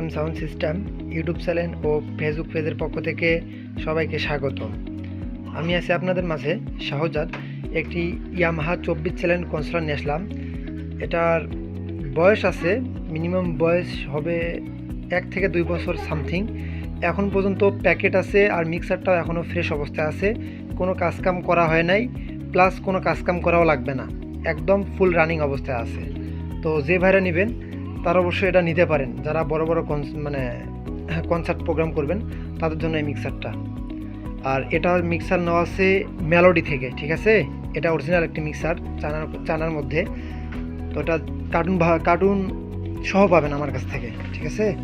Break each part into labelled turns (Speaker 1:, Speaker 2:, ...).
Speaker 1: M sound system, YouTube channel ও Facebook পেজের পক্ষ থেকে সবাইকে স্বাগত আমি আছি আপনাদের মাঝে শাহজাদ, একটি ইয়ামাহা চব্বিশ চ্যানেল কনসোলার নিয়ে আসলাম। এটার বয়স আছে, মিনিমাম বয়স হবে এক থেকে দুই বছর সামথিং। এখন পর্যন্ত প্যাকেট আছে আর মিক্সারটাও এখনও ফ্রেশ অবস্থায় আছে। কোনো কাজকাম করা হয় নাই, প্লাস কোনো কাজকাম করাও লাগবে না। একদম ফুল রানিং অবস্থায় আছে। তো যে ভাইরা নেবেন তারা অবশ্যই এটা নিতে পারেন। যারা বড় বড় মানে কনসার্ট প্রোগ্রাম করবেন, তাদের জন্য এই মিক্সারটা আর এটা মিক্সার নেওয়া আছে মেলোডি থেকে, ঠিক আছে? এটা অরিজিনাল একটি মিক্সার চানার চানার মধ্যে। তো এটা কার্টুন কার্টুন সহ পাবেন আমার কাছ থেকে, ঠিক আছে?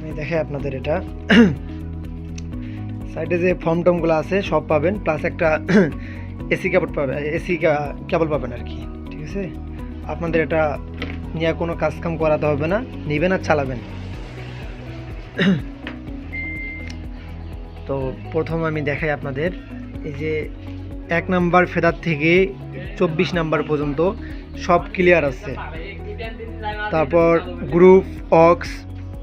Speaker 1: আমি দেখে আপনাদের এটা। সাইডে যে ফর্ম টমগুলো আছে, সব পাবেন প্লাস একটা এসি কেবল পাবেন এসি কেবল পাবেন আর কি, ঠিক আছে? আপনাদের এটা নিয়ে কোনো কাজকাম করাতে হবে না। নেবেন আর চালাবেন। তো প্রথম আমি দেখাই আপনাদের। এই যে এক নাম্বার ফেদার থেকে চব্বিশ নাম্বার পর্যন্ত সব ক্লিয়ার আছে। তারপর group ox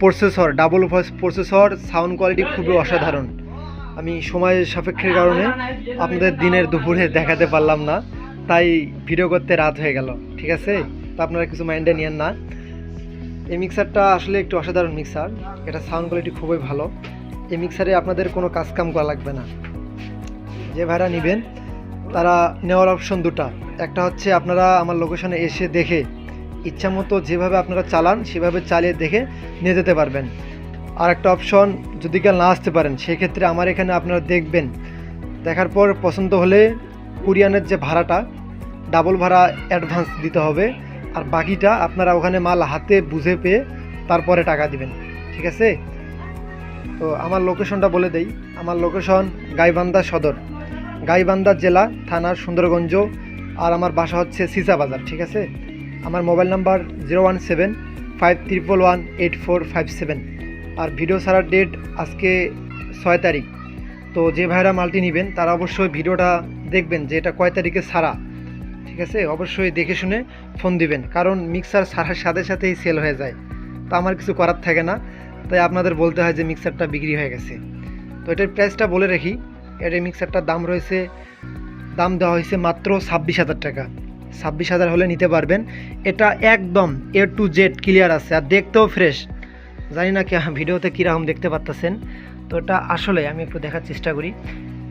Speaker 1: processor double voice processor sound quality খুবই অসাধারণ। আমি সময় সাপেক্ষের কারণে আপনাদের দিনের দুপুরে দেখাতে পারলাম না, তাই ভিডিও করতে রাত হয়ে গেল। ঠিক আছে? তো আপনারা কিছু মাইন্ডে নিয়েন না। এই মিক্সারটা আসলে একটু অসাধারণ মিক্সার এটা সাউন্ড কোয়ালিটি খুবই ভালো। এই মিক্সারে আপনাদের কোনো কাজকাম করা লাগবে না। যে ভাড়া নেবেন, তারা নেওয়ার অপশন দুটা। একটা হচ্ছে আপনারা আমার লোকেশনে এসে দেখে ইচ্ছা মতো যেভাবে আপনারা চালান, সেভাবে চালিয়ে দেখে নিয়ে যেতে পারবেন। আর একটা অপশন যদি কেউ না আসতে পারেন, সেক্ষেত্রে আমার এখানে আপনারা দেখবেন। দেখার পর পছন্দ হলে কুরিয়ানের যে ভাড়াটা ডাবল ভাড়া অ্যাডভান্স দিতে হবে। আর বাকিটা আপনারা ওখানে মাল হাতে বুঝে পেয়ে তারপরে টাকা দিবেন, ঠিক আছে? তো আমার লোকেশনটা বলে দেই। আমার লোকেশন গাইবান্ধা সদর, গাইবান্ধা জেলা থানার সুন্দরগঞ্জ, আর আমার বাসা হচ্ছে সিসা বাজার, ঠিক আছে? আমার mobile number zero one seven five triple one eight four five seven. আর ভিডিও ছাড়ার ডেট আজকে ছয় তারিখ। তো যে ভাইরা মালটি নেবেন, তারা অবশ্যই ভিডিওটা দেখবেন যে এটা কয় তারিখে ছাড়া। ঠিক আছে? অবশ্যই দেখে শুনে ফোন দিবেন। কারণ মিক্সার ছাড়ার সাথে সাথেই সেল হয়ে যায়। তো আমার কিছু করার থাকে না। তাই আপনাদের বলতে হয় যে মিক্সারটা বিক্রি হয়ে গেছে। তো এটার প্রাইসটা বলে রাখি। এটার মিক্সারটার দাম রয়েছে, দাম দেওয়া হয়েছে মাত্র ছাব্বিশ হাজার টাকা। ছাব্বিশ হাজার হলে নিতে পারবেন। এটা একদম এ টু জেড ক্লিয়ার আছে। আর দেখতেও ফ্রেশ জানি না কি ভিডিওতে কীরকম দেখতে পারতেছেন। তো এটা আসলে আমি একটু দেখার চেষ্টা করি।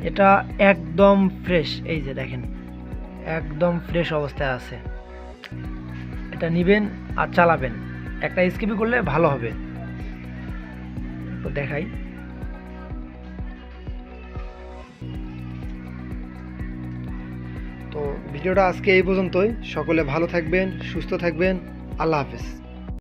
Speaker 1: এটা একদম ফ্রেশ এই যে দেখেন। একদম ফ্রেশ অবস্থায় আছে। এটা নেবেন আর চালাবেন। একটা স্কিপি করলে ভালো হবে। তো দেখাই। তো ভিডিওটা আজকে এই পর্যন্তই। সকলে ভালো থাকবেন, সুস্থ থাকবেন। আল্লাহ হাফেজ।